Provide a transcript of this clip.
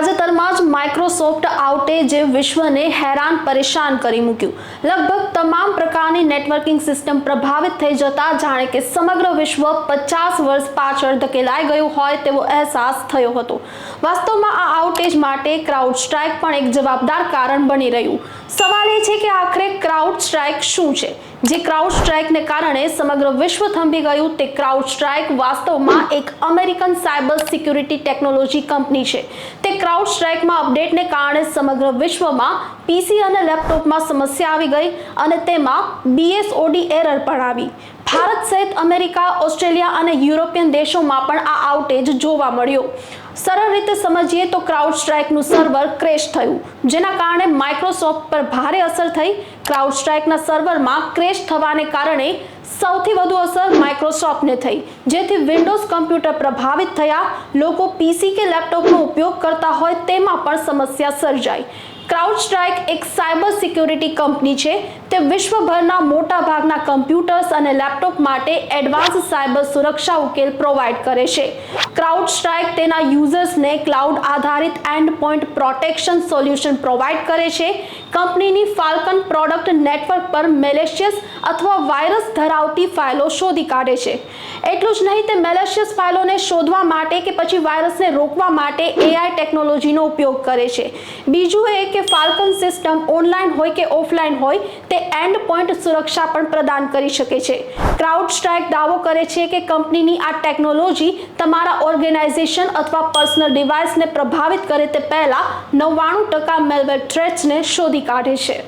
તાજેતરમાં જ માઇક્રોસોફ્ટ આઉટેજે વિશ્વને હેરાન પરેશાન કરી મૂક્યું. લગભગ તમામ પ્રકારની નેટવર્કિંગ સિસ્ટમ પ્રભાવિત થઈ જતા જાણે કે સમગ્ર વિશ્વ પચાસ વર્ષ પાછળ ધકેલાઈ ગયું હોય તેવો અહેસાસ થયો હતો. વાસ્તવમાં આ આઉટેજ માટે ક્રાઉડ સ્ટ્રાઇક પણ એક જવાબદાર કારણ બની રહ્યું. સવાલ એ છે કે આખરે ક્રાઉડ સ્ટ્રાઇક શું છે? જે ક્રાઉડ સ્ટ્રાઇકને કારણે સમગ્ર વિશ્વ થંભી ગયું તે ક્રાઉડ સ્ટ્રાઇક વાસ્તવમાં એક American cyber security technology company છે. તે ક્રાઉડ સ્ટ્રાઇકમાં અપડેટને કારણે સમગ્ર વિશ્વમાં પીસી અને લેપટોપમાં સમસ્યા આવી ગઈ અને તેમાં બીએસઓડી એરર પણ આવી ભારત સહિત અમેરિકા, ઓસ્ટ્રેલિયા અને યુરોપિયન દેશોમાં પણ આ આઉટેજ જોવા મળ્યો. સરળ રીતે સમજીએ તો ક્રાઉડ સ્ટ્રાઇકનું સર્વર ક્રેશ થયું, જેના કારણે માઇક્રોસોફ્ટ પર ભારે અસર થઈ. ક્રાઉડ સ્ટ્રાઇકના સર્વરમાં ક્રેશ થવાને કારણે સૌથી વધુ અસર માઇક્રોસોફ્ટને થઈ, જેથી વિન્ડોઝ કમ્પ્યુટર પ્રભાવિત થયા. લોકો પીસી કે લેપટોપનો ઉપયોગ કરતા હોય તેમાં પણ સમસ્યા સર્જાઈ. ક્રાઉડ સ્ટ્રાઇક એક સાયબર સિક્યુરિટી કંપની છે. તે વિશ્વભરના મોટા ભાગના કમ્પ્યુટર્સ અને લેપટોપ માટે એડવાન્સ સાયબર સુરક્ષા ઉકેલ પ્રોવાઈડ કરે છે. ક્રાઉડ સ્ટ્રાઇક તેના યુઝર્સને ક્લાઉડ આધારિત end point protection solution provide કરે છે. કંપનીની ફાલ્કન પ્રોડક્ટ નેટવર્ક પર મેલેશિયસ અથવા વાયરસ ધરાવતી ફાઇલો શોધી કાઢે છે. એટલું જ નહીં, તે મેલેશિયસ ફાઇલોને શોધવા માટે કે પછી વાયરસને રોકવા માટે એઆઈ ટેકનોલોજીનો ઉપયોગ કરે છે. બીજું એ કે ફાલ્કન સિસ્ટમ ઓનલાઈન હોય કે ઓફલાઈન હોય, તે એન્ડ પોઈન્ટ સુરક્ષા પણ પ્રદાન કરી શકે છે. ક્રાઉડ સ્ટ્રાઇક દાવો કરે છે કે કંપનીની આ ટેકનોલોજી તમારા ઓર્ગેનાઇઝેશન અથવા પર્સનલ ડિવાઇસને પ્રભાવિત કરે તે પહેલાં નવ્વાણું ટકા મેલવેર થ્રેટ્સને શોધી કાઢે છે.